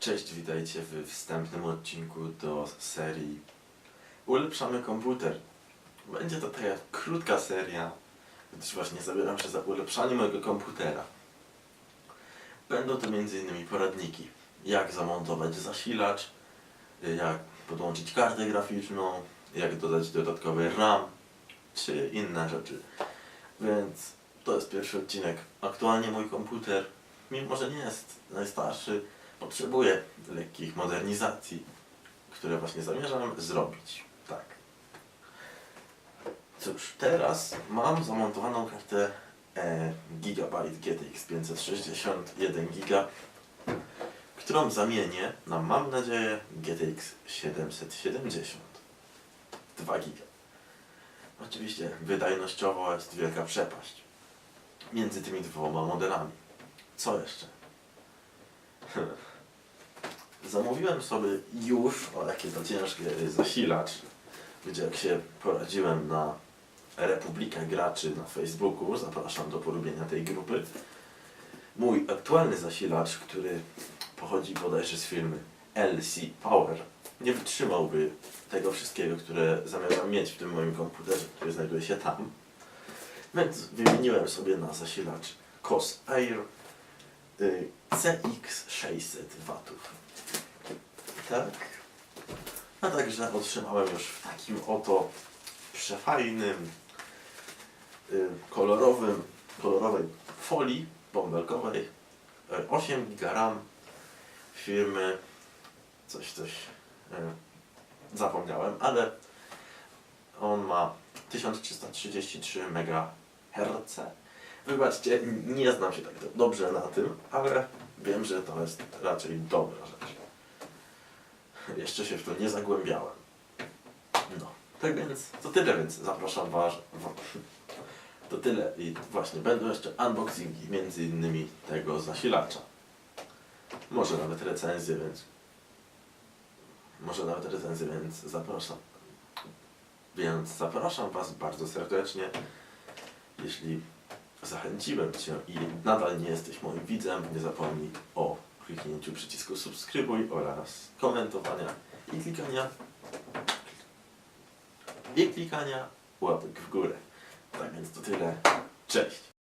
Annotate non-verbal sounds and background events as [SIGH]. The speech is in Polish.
Cześć, witajcie w wstępnym odcinku do serii Ulepszamy komputer. Będzie to taka krótka seria, gdyż właśnie zabieram się za ulepszanie mojego komputera. Będą to m.in. poradniki, jak zamontować zasilacz, jak podłączyć kartę graficzną, jak dodać dodatkowy RAM, czy inne rzeczy. Więc to jest pierwszy odcinek. Aktualnie mój komputer, mimo że nie jest najstarszy, potrzebuje lekkich modernizacji, które właśnie zamierzam zrobić. Cóż, teraz mam zamontowaną kartę e, Gigabyte GTX 560 1 giga, którą zamienię na, mam nadzieję, GTX 770 2 giga. Oczywiście wydajnościowo jest wielka przepaść między tymi dwoma modelami. Co jeszcze? [LAUGHS] Zamówiłem sobie już, o jakie to ciężkie, zasilacz, gdzie jak się poradziłem na Republikę Graczy na Facebooku, zapraszam do polubienia tej grupy. Mój aktualny zasilacz, który pochodzi bodajże z firmy LC Power, nie wytrzymałby tego wszystkiego, które zamierzam mieć w tym moim komputerze, który znajduje się tam. Więc wymieniłem sobie na zasilacz COS Air y, CX600 watów. Tak. A także otrzymałem już w takim oto przefajnym, kolorowym, kolorowej folii bąbelkowej y, 8 GB firmy coś, coś y, zapomniałem, ale on ma 1333 MHz. Wybaczcie, nie znam się tak dobrze na tym, ale wiem, że to jest raczej dobra rzecz. Jeszcze się w to nie zagłębiałem. No, tak więc to tyle, więc zapraszam Was. To tyle i właśnie będą jeszcze unboxingi, między innymi tego zasilacza. Może nawet recenzję, więc może nawet recenzję, więc zapraszam. Więc zapraszam Was bardzo serdecznie. Jeśli zachęciłem Cię i nadal nie jesteś moim widzem, nie zapomnij o kliknięciu przycisku subskrybuj oraz komentowania i klikania i klikania łapek w górę. Tak więc to tyle. Cześć!